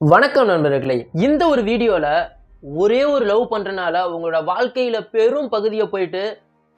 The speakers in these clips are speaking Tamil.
வணக்கம் நண்பர்களே. இந்த ஒரு வீடியோவில் ஒரே ஒரு லவ் பண்ணுறனால உங்களோட வாழ்க்கையில் பெரும் பகுதியை போயிட்டு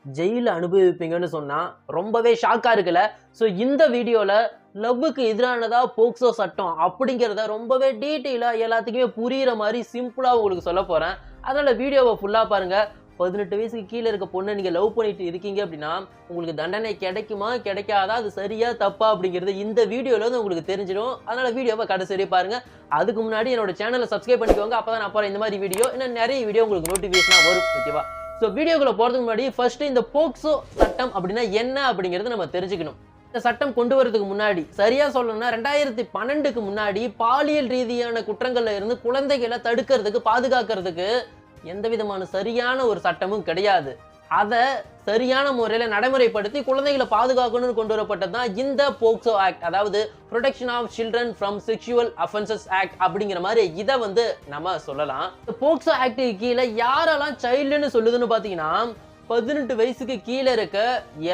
ஜெயிலில் அனுபவிப்பீங்கன்னு சொன்னால் ரொம்பவே ஷாக்காக இருக்குல்ல? ஸோ இந்த வீடியோவில் லவ்வுக்கு எதிரானதா போக்சோ சட்டம் அப்படிங்கிறத ரொம்பவே டீட்டெயிலாக எல்லாத்துக்குமே புரிகிற மாதிரி சிம்பிளாக உங்களுக்கு சொல்ல போகிறேன் அதனால் வீடியோவை ஃபுல்லாக பாருங்கள் பதினெட்டு வயசுக்கு கீழே இருக்க பொண்ணை நீங்கள் லவ் பண்ணிட்டு இருக்கீங்க அப்படின்னா உங்களுக்கு தண்டனை கிடைக்குமா கிடைக்காதா அது சரியா தப்பா அப்படிங்கிறது இந்த வீடியோவில் வந்து உங்களுக்கு தெரிஞ்சிடும். அதனால் வீடியோவை கடைசி பாருங்கள் அதுக்கு முன்னாடி என்னோட சேனலை சப்ஸ்கிரைப் பண்ணிக்கோங்க. அப்போ தான் அப்புறம் இந்த மாதிரி வீடியோ இன்னும் நிறைய வீடியோ உங்களுக்கு நோட்டிஃபிகேஷனாக வரும் ஓகேவா ஸோ வீடியோக்குள்ள போகிறதுக்கு முன்னாடி ஃபர்ஸ்ட் இந்த போக்சோ சட்டம் அப்படின்னா என்ன அப்படிங்கிறது நம்ம தெரிஞ்சுக்கணும். இந்த சட்டம் கொண்டு வரதுக்கு முன்னாடி சரியா சொல்லணும்னா ரெண்டாயிரத்தி பன்னெண்டுக்கு முன்னாடி பாலியல் ரீதியான குற்றங்கள்ல இருந்து குழந்தைகளை தடுக்கிறதுக்கு பாதுகாக்கிறதுக்கு எந்த விதமான சரியான ஒரு சட்டமும் கிடையாது. அதை சரியான முறையில் நடைமுறைப்படுத்தி குழந்தைகளை பாதுகாக்கணும்னு கொண்டு வரப்பட்டது தான் இந்த போக்சோ ஆக்ட். அதாவது protection of children from sexual offences act அப்படிங்கிற மாதிரி இதை வந்து நம்ம சொல்லலாம். போக்சோ ஆக்டுக்கு கீழே யாரெல்லாம் சைல்டுன்னு சொல்லுதுன்னு பார்த்தீங்கன்னா பதினெட்டு வயசுக்கு கீழே இருக்க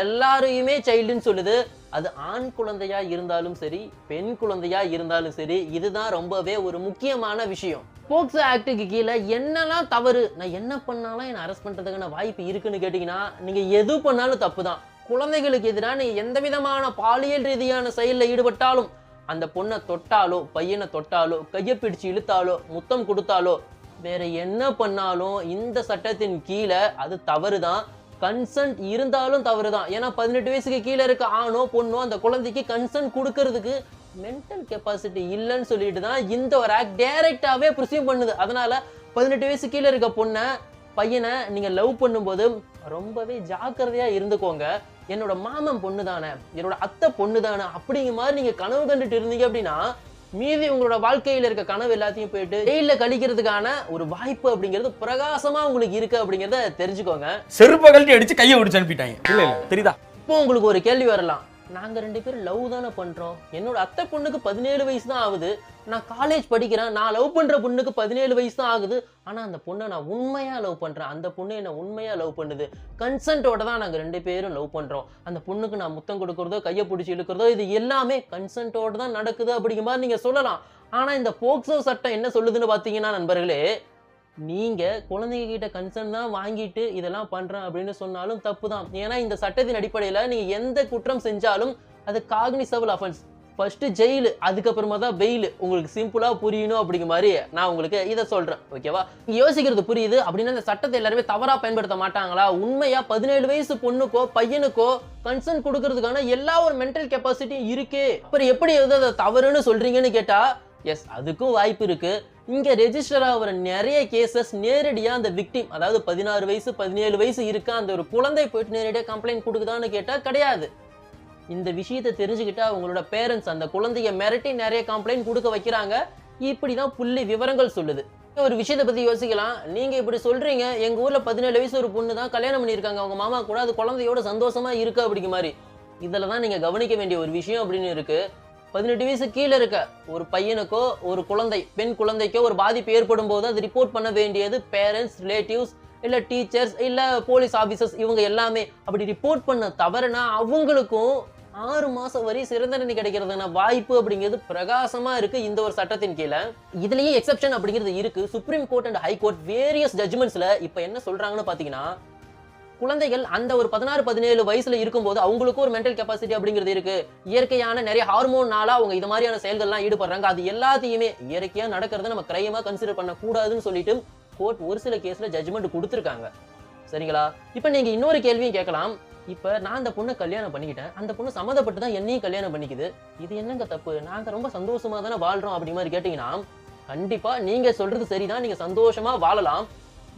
எல்லாரையுமே சைல்டுன்னு சொல்லுது. அது ஆண் குழந்தையா இருந்தாலும் சரி பெண் குழந்தையா இருந்தாலும் சரி இதுதான் ரொம்பவே ஒரு முக்கியமான விஷயம். போக்சோ ஆக்டுக்கு கீழே என்னெல்லாம் தவறு? நான் என்ன பண்ணாலும் என்னை அரெஸ்ட் பண்ணுறதுக்கான வாய்ப்பு இருக்குன்னு கேட்டிங்கன்னா நீங்கள் எது பண்ணாலும் தப்பு தான் குழந்தைகளுக்கு எதிராக நீங்கள் எந்த விதமான பாலியல் ரீதியான செயலில் ஈடுபட்டாலும் அந்த பொண்ணை தொட்டாலோ பையனை தொட்டாலோ கையை பிடிச்சு இழுத்தாலோ முத்தம் கொடுத்தாலோ வேற என்ன பண்ணாலும் இந்த சட்டத்தின் கீழே அது தவறு தான் கன்சன்ட் இருந்தாலும் தவறு தான் ஏன்னா பதினெட்டு வயசுக்கு கீழே இருக்க ஆணோ பொண்ணோ அந்த குழந்தைக்கு கன்சன்ட் கொடுக்கறதுக்கு மென்டல் கெப்பாசிட்டி இல்லைன்னு சொல்லிட்டு தான் இந்த ஒரு ஆக்ட் டைரக்டாவே ப்ரிசீவ் பண்ணுது. அதனால பதினெட்டு வயசு கீழே இருக்க பொண்ணை பையனை நீங்க லவ் பண்ணும்போது ரொம்பவே ஜாக்கிரதையா இருந்துக்கோங்க. என்னோட மாமன் பொண்ணு தானே என்னோட அத்தை பொண்ணு தானே அப்படிங்கிற மாதிரி நீங்க கனவு கண்டுட்டு இருந்தீங்க அப்படின்னா மீதி உங்களோட வாழ்க்கையில இருக்க கனவு எல்லாத்தையும் போயிட்டு ஜெயில கழிக்கிறதுக்கான ஒரு வாய்ப்பு அப்படிங்கிறது பிரகாசமா உங்களுக்கு இருக்கு அப்படிங்கிறத தெரிஞ்சுக்கோங்க. செருப்பை கழட்டி அடிச்சு கையை ஒடிச்சு அனுப்பிட்டாங்க. இல்ல இல்ல தெரியுதா? இப்போ உங்களுக்கு ஒரு கேள்வி வரலாம். நாங்கள் ரெண்டு பேரும் லவ் தானே பண்ணுறோம் என்னோட அத்தை பொண்ணுக்கு பதினேழு வயசு தான் ஆகுது. நான் காலேஜ் படிக்கிறேன். நான் லவ் பண்ணுற பொண்ணுக்கு பதினேழு வயசு தான் ஆகுது. ஆனால் அந்த பொண்ணை நான் உண்மையாக லவ் பண்ணுறேன் அந்த பொண்ணு என்ன உண்மையாக லவ் பண்ணுது. கன்சென்ட்டோட தான் நாங்கள் ரெண்டு பேரும் லவ் பண்ணுறோம் அந்த பொண்ணுக்கு நான் முத்தம் கொடுக்குறதோ கையை பிடிச்சி இழுக்கிறதோ இது எல்லாமே கன்சென்ட்டோட தான் நடக்குது அப்படிங்கிற மாதிரி நீங்கள் சொல்லலாம். ஆனால் இந்த போக்சோ சட்டம் என்ன சொல்லுதுன்னு பார்த்தீங்கன்னா நண்பர்களே நீங்கள் குழந்தைங்க கிட்ட கன்சர்ன் தான் வாங்கிட்டு இதெல்லாம் பண்ணுறேன் அப்படின்னு சொன்னாலும் தப்பு தான் ஏன்னா இந்த சட்டத்தின் அடிப்படையில் நீங்கள் எந்த குற்றம் செஞ்சாலும் அது காக்னிசபிள் அஃபென்ஸ் ஃபஸ்ட்டு ஜெயிலு அதுக்கப்புறமா தான் வெயில் உங்களுக்கு சிம்பிளாக புரியணும் அப்படிங்கிற மாதிரி நான் உங்களுக்கு இதை சொல்கிறேன் ஓகேவா நீங்க யோசிக்கிறது புரியுது அப்படின்னா இந்த சட்டத்தை எல்லாருமே தவறாக பயன்படுத்த மாட்டாங்களா? உண்மையாக பதினேழு வயசு பொண்ணுக்கோ பையனுக்கோ கன்சர்ன் கொடுக்கறதுக்கான எல்லா ஒரு மென்டல் கெப்பாசிட்டியும் இருக்கே. அப்புறம் எப்படி எது அதை தவறுன்னு சொல்கிறீங்கன்னு கேட்டால் எஸ் அதுக்கும் வாய்ப்பு இருக்குது இங்கே ரெஜிஸ்டர் ஆகிற நிறைய கேசஸ் நேரடியாக அந்த விக்டிம் அதாவது பதினாறு வயசு பதினேழு வயசு இருக்கா அந்த ஒரு குழந்தை போயிட்டு நேரடியாக கம்ப்ளைண்ட் கொடுக்குதான்னு கேட்டால் கிடையாது. இந்த விஷயத்தை தெரிஞ்சுக்கிட்டு அவங்களோட பேரண்ட்ஸ் அந்த குழந்தைய மிரட்டி நிறைய கம்ப்ளைண்ட் கொடுக்க வைக்கிறாங்க. இப்படி தான் புள்ளி விவரங்கள் சொல்லுது. ஒரு விஷயத்தை பற்றி யோசிக்கலாம். நீங்கள் இப்படி சொல்கிறீங்க எங்கள் ஊரில் பதினேழு வயசு ஒரு பொண்ணு தான் கல்யாணம் பண்ணியிருக்காங்க. அவங்க மாமா கூட அது குழந்தையோட சந்தோஷமாக இருக்கு அப்படிங்கிற மாதிரி. இதில் தான் நீங்கள் கவனிக்க வேண்டிய ஒரு விஷயம் அப்படின்னு இருக்குது பதினெட்டு வயசு கீழே இருக்க ஒரு பையனுக்கோ ஒரு குழந்தை பெண் குழந்தைக்கோ ஒரு பாதிப்பு ஏற்படும் போது அது ரிப்போர்ட் பண்ண வேண்டியது பேரண்ட்ஸ் ரிலேட்டிவ்ஸ் இல்லை டீச்சர்ஸ் இல்லை போலீஸ் ஆஃபீஸர்ஸ் இவங்க எல்லாமே. அப்படி ரிப்போர்ட் பண்ண தவறுனா அவங்களுக்கும் ஆறு மாசம் வரை சிறை தண்டனை வாய்ப்பு அப்படிங்கிறது பிரகாசமா இருக்கு இந்த ஒரு சட்டத்தின் கீழே. இதுலயே எக்ஸெப்ஷன் அப்படிங்கிறது இருக்கு. Supreme court and high court various ஜட்ஜ்மெண்ட்ஸில் இப்ப என்ன சொல்றாங்கன்னு பாத்தீங்கன்னா குழந்தைகள் அந்த ஒரு பதினாறு பதினேழு வயசுல இருக்கும்போது அவங்களுக்கும் ஒரு மென்டல் கெப்பாசிட்டி அப்படிங்கிறது இருக்கு. இயற்கையான நிறைய ஹார்மோன்னால அவங்க இது மாதிரியான செயல்கள்லாம் ஈடுபடுறாங்க. அது எல்லாத்தையுமே இயற்கையா நடக்கிறத நம்ம கிரைமா கன்சிடர் பண்ணக்கூடாதுன்னு சொல்லிட்டு கோர்ட் ஒரு சில கேஸ்ல ஜட்ஜ்மெண்ட் கொடுத்துருக்காங்க. சரிங்களா? இப்போ நீங்க இன்னொரு கேள்வியும் கேட்கலாம். இப்ப நான் அந்த பொண்ணை கல்யாணம் பண்ணிக்கிட்டேன். அந்த பொண்ணு சம்மந்தப்பட்டு தான் என்னையும் கல்யாணம் பண்ணிக்குது. இது என்னங்க தப்பு? நாங்க ரொம்ப சந்தோஷமா தானே வாழ்றோம் அப்படி மாதிரி கேட்டீங்கன்னா கண்டிப்பா நீங்க சொல்றது சரிதான். நீங்க சந்தோஷமா வாழலாம்.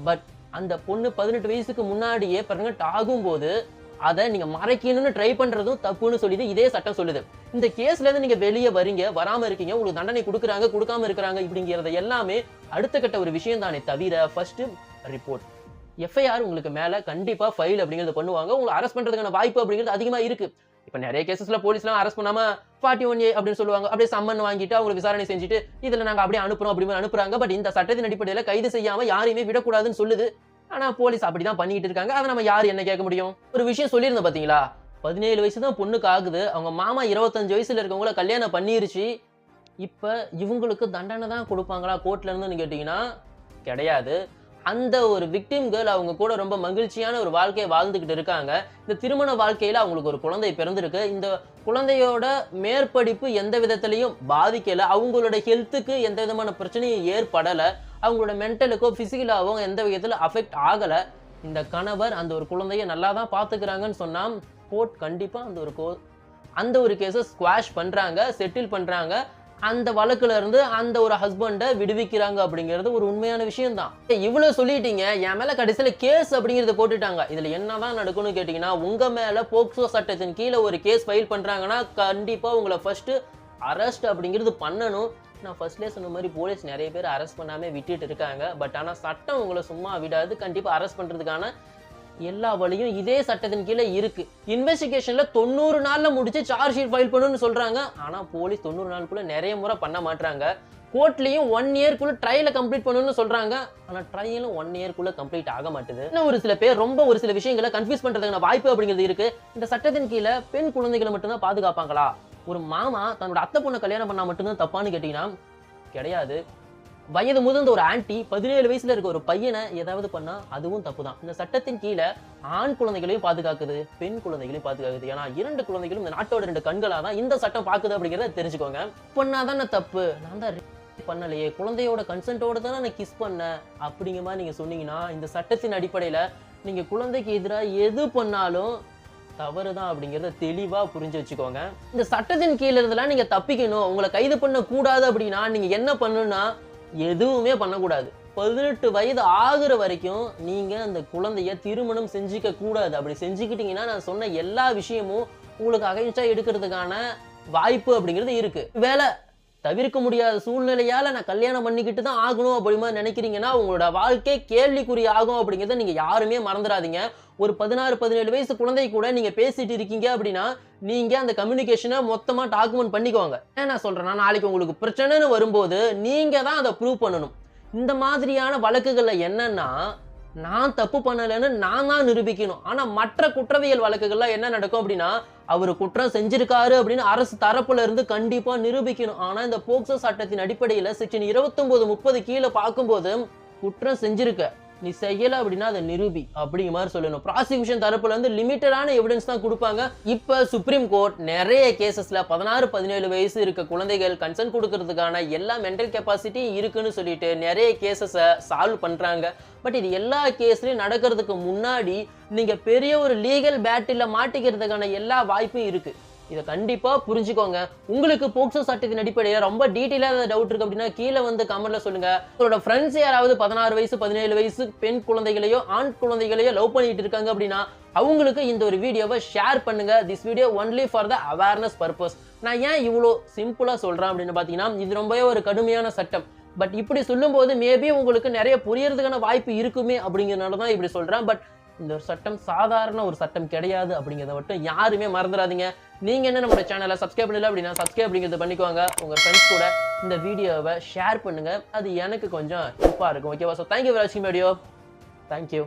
பட் அந்த பொண்ணு பதினெட்டு வயசுக்கு முன்னாடியே பிரெக்னென்ட் ஆகும்போது அதை நீங்க மறைக்கணும்னு ட்ரை பண்றதும் தப்புன்னு சொல்லிட்டு இதே சட்டம் சொல்லுது. இந்த கேஸ்ல இருந்து நீங்க வெளியே வரீங்க வராம இருக்கீங்க உங்களுக்கு தண்டனை கொடுக்குறாங்க கொடுக்காம இருக்கிறாங்க இப்படிங்கிறத எல்லாமே அடுத்த கட்ட ஒரு விஷயம் தானே தவிர ஃபர்ஸ்ட் ரிப்போர்ட் எஃப்ஐஆர் உங்களுக்கு மேல கண்டிப்பா ஃபைல் அப்படிங்கிறத பண்ணுவாங்க. உங்களை அரெஸ்ட் பண்றதுக்கான வாய்ப்பு அப்படிங்கிறது அதிகமா இருக்கு. இப்ப நிறைய கேசஸ்ல போலீஸ்லாம் அரெஸ்ட் பண்ணாம ஃபார்ட்டி ஒன் ஏ அப்படின்னு சொல்லுவாங்க. அப்படியே சம்மன் வாங்கிட்டு அவங்களுக்கு விசாரணை செஞ்சுட்டு இதில் நாங்கள் அப்படியே அனுப்புறோம் அப்படின்னு அனுப்புறாங்க. பட் இந்த சட்டத்தின் அடிப்படையில் கைது செய்யாமல் யாரையுமே விடக்கூடாதுன்னு சொல்லுது. ஆனால் போலீஸ் அப்படி தான் பண்ணிக்கிட்டு இருக்காங்க. அதை நம்ம யார் என்ன கேட்க முடியும்? ஒரு விஷயம் சொல்லியிருந்தோம் பார்த்தீங்களா பதினேழு வயசு தான் பொண்ணுக்கு ஆகுது. அவங்க மாமா இருபத்தஞ்சு வயசுல இருக்கவங்கள கல்யாணம் பண்ணிருச்சு. இப்போ இவங்களுக்கு தண்டனை தான் கொடுப்பாங்களா? கோர்ட்லேருந்துன்னு கேட்டிங்கன்னா கிடையாது. அந்த ஒரு விக்டிம் கேர்ள் அவங்க கூட ரொம்ப மகிழ்ச்சியான ஒரு வாழ்க்கையை வாழ்ந்துக்கிட்டு இருக்காங்க. இந்த திருமண வாழ்க்கையில் அவங்களுக்கு ஒரு குழந்தை பிறந்திருக்கு. இந்த குழந்தையோட மேற்படிப்பு எந்த விதத்துலையும் பாதிக்கலை. அவங்களோட ஹெல்த்துக்கு எந்த விதமான பிரச்சனையும் ஏற்படலை. அவங்களோட மென்டலுக்கோ ஃபிசிக்கலாகவோ எந்த விதத்தில் அஃபெக்ட் ஆகலை. இந்த கணவர் அந்த ஒரு குழந்தைய நல்லா தான் பார்த்துக்கிறாங்கன்னு சொன்னால் கோர்ட் கண்டிப்பாக அந்த ஒரு கோ அந்த ஒரு கேஸை ஸ்குவாஷ் பண்ணுறாங்க செட்டில் பண்ணுறாங்க அந்த வழக்குல இருந்து அந்த ஒரு ஹஸ்பண்டை விடுவிக்கிறாங்க அப்படிங்கிறது ஒரு உண்மையான விஷயம் தான் இவ்வளவு சொல்லிட்டீங்க என் மேல கடைசியில கேஸ் அப்படிங்கறத போட்டுட்டாங்க. இதுல என்னதான் நடக்கும்னு கேட்டீங்கன்னா உங்க மேல போக்சோ சட்டத்தின் கீழே ஒரு கேஸ் ஃபைல் பண்றாங்கன்னா கண்டிப்பா உங்களை ஃபர்ஸ்ட் அரெஸ்ட் அப்படிங்கிறது பண்ணணும். நான் ஃபர்ஸ்ட்லேயே சொன்ன மாதிரி போலீஸ் நிறைய பேர் அரெஸ்ட் பண்ணாமல் விட்டுட்டு இருக்காங்க. பட் ஆனால் சட்டம் உங்களை சும்மா விடாது. கண்டிப்பாக அரெஸ்ட் பண்ணுறதுக்கான எல்லா வழியும் இதே சட்டத்தின் கீழே இருக்கு. இன்வெஸ்டிகேஷன்ல தொண்ணூறு நாள்ல முடிச்சு சார்ஜ் ஷீட் ஃபைல் பண்ணணும்னு சொல்றாங்க. ஆனா போலீஸ் தொண்ணூறு நாளுக்குள்ள நிறைய முறை பண்ண மாட்டாங்க கோர்ட்லயும் ஒன் இயர்க்குள்ள ட்ரையலை கம்ப்ளீட் பண்ணணும்னு சொல்றாங்க. ஆனா ட்ரையலும் ஒன் இயர்க்குள்ள கம்ப்ளீட் ஆக மாட்டுது. இன்னும் ஒரு சில பேர் ரொம்ப ஒரு சில விஷயங்களை கன்ஃபியூஸ் பண்றதுக்கான வாய்ப்பு அப்படிங்கிறது இருக்கு. இந்த சட்டத்தின் கீழே பெண் குழந்தைகளை மட்டும்தான் பாதுகாப்பாங்களா? ஒரு மாமா தன்னோட அத்தை பொண்ணை கல்யாணம் பண்ணா மட்டும்தான் தப்பான்னு கேட்டீங்கன்னா கிடையாது. வயது முதிர்ந்த ஒரு ஆன்ட்டி பதினேழு வயசுல இருக்க ஒரு பையனை ஏதாவது பண்ணா அதுவும் தப்பு தான் இந்த சட்டத்தின் கீழே ஆண் குழந்தைகளையும் பாதுகாக்குது பெண் குழந்தைகளையும் பாதுகாக்குது. ஏன்னா இரண்டு குழந்தைகளும் இந்த நாட்டோட ரெண்டு கண்களா தான் இந்த சட்டம் பாக்குது அப்படிங்கறத தெரிஞ்சுக்கோங்க. பண்ணாதான தப்பு? நான் தான் பண்ணலையே. குழந்தையோட கன்சென்ட்டோட தானே நான் கிஸ் பண்ணேன்? அப்படிங்கிற மாதிரி நீங்கள் சொன்னீங்கன்னா இந்த சட்டத்தின் அடிப்படையில் நீங்கள் குழந்தைக்கு எதிராக எது பண்ணாலும் தவறு தான் அப்படிங்கிறத தெளிவாக புரிஞ்சு வச்சுக்கோங்க. இந்த சட்டத்தின் கீழே இருந்தெல்லாம் நீங்கள் தப்பிக்கணும். உங்களை கைது பண்ணக்கூடாது அப்படின்னா நீங்கள் என்ன பண்ணணும்னா எதுவுமே பண்ணக்கூடாது. பதினெட்டு வயது ஆகுற வரைக்கும் நீங்க அந்த குழந்தைய திருமணம் செஞ்சுக்க கூடாது. அப்படி செஞ்சுக்கிட்டீங்கன்னா நான் சொன்ன எல்லா விஷயமும் உங்களுக்கு அகைன்ஸ்டா எடுக்கிறதுக்கான வாய்ப்பு அப்படிங்கிறது இருக்கு. வேலை தவிர்க்க முடியாத சூழ்நிலையால் நான் கல்யாணம் பண்ணிக்கிட்டு தான் ஆகணும் அப்படி மாதிரி நினைக்கிறீங்கன்னா உங்களோட வாழ்க்கை கேள்விக்குறி ஆகும் அப்படிங்கிறத நீங்கள் யாருமே மறந்துடாதீங்க. ஒரு பதினாறு பதினேழு வயசு குழந்தை கூட நீங்கள் பேசிட்டு இருக்கீங்க அப்படின்னா நீங்கள் அந்த கம்யூனிகேஷனை மொத்தமாக டாக்குமெண்ட் பண்ணிக்கோங்க. ஏன் நான் சொல்றேன்னா நாளைக்கு உங்களுக்கு பிரச்சனைன்னு வரும்போது நீங்கள் தான் அதை ப்ரூவ் பண்ணணும். இந்த மாதிரியான வழக்குகளில் என்னன்னா நான் தப்பு பண்ணலைன்னு நான் தான் நிரூபிக்கணும். ஆனால் மற்ற குற்றவியல் வழக்குகள்லாம் என்ன நடக்கும் அப்படின்னா அவர் குற்றம் செஞ்சிருக்காரு அப்படின்னு அரசு தரப்புல இருந்து கண்டிப்பா நிரூபிக்கணும். ஆனா இந்த போக்சோ சட்டத்தின் அடிப்படையில செக்ஷன் 29 முப்பது கீழே பார்க்கும்போது குற்றம் செஞ்சிருக்க நீ செய்யல அப்படின்னா அதை நிரூபி அப்படிங்கிற மாதிரி சொல்லணும். ப்ராசிக்யூஷன் தரப்புல இருந்து லிமிட்டடான எவிடன்ஸ் தான் கொடுப்பாங்க. இப்ப சுப்ரீம் கோர்ட் நிறைய கேசஸ்ல பதினாறு பதினேழு வயசு இருக்க குழந்தைகள் கன்சர்ன் கொடுக்கறதுக்கான எல்லா மென்டல் கெப்பாசிட்டி இருக்குன்னு சொல்லிட்டு நிறைய கேசஸை சால்வ் பண்றாங்க. பட் இது எல்லா கேஸ்லையும் நடக்கிறதுக்கு முன்னாடி நீங்கள் பெரிய ஒரு லீகல் பேட்டில் மாட்டிக்கிறதுக்கான எல்லா வாய்ப்பும் இருக்குது இதை கண்டிப்பாக புரிஞ்சுக்கோங்க. உங்களுக்கு போக்சோ சட்டத்தின் அடிப்படையில் ரொம்ப டீட்டெயிலாக டவுட் இருக்குது அப்படின்னா கீழே வந்து கமெண்ட்டில் சொல்லுங்கள் உங்களோட ஃப்ரெண்ட்ஸ் யாராவது பதினாறு வயசு பதினேழு வயசு பெண் குழந்தைகளையோ ஆண் குழந்தைகளையோ லவ் பண்ணிட்டு இருக்காங்க அப்படின்னா அவங்களுக்கு இந்த ஒரு வீடியோவை ஷேர் பண்ணுங்க. This video only for the awareness purpose நான் ஏன் இவ்வளோ சிம்பிளாக சொல்கிறேன் அப்படின்னு பார்த்தீங்கன்னா இது ரொம்பவே ஒரு கடுமையான சட்டம். பட் இப்படி சொல்லும்போது மேபி உங்களுக்கு நிறைய புரியறதுக்கான வாய்ப்பு இருக்குமே அப்படிங்கிறனால தான் இப்படி சொல்கிறேன் பட் இந்த ஒரு சட்டம் சாதாரண ஒரு சட்டம் கிடையாது அப்படிங்கிறத மட்டும் யாருமே மறந்துடாதீங்க. நீங்கள் என்ன நம்மளோட சேனலை சப்ஸ்கிரைப் பண்ணல அப்படின்னா சப்ஸ்கிரைப் அப்படிங்கிறத பண்ணிக்குவாங்க உங்கள் ஃப்ரெண்ட்ஸ் கூட இந்த வீடியோவை ஷேர் பண்ணுங்கள் அது எனக்கு கொஞ்சம் ஹெல்ப்பாக இருக்கும். ஓகேவா ஸோ தேங்க்யூ ஃபார் வாட்சிங் வீடியோ தேங்க்யூ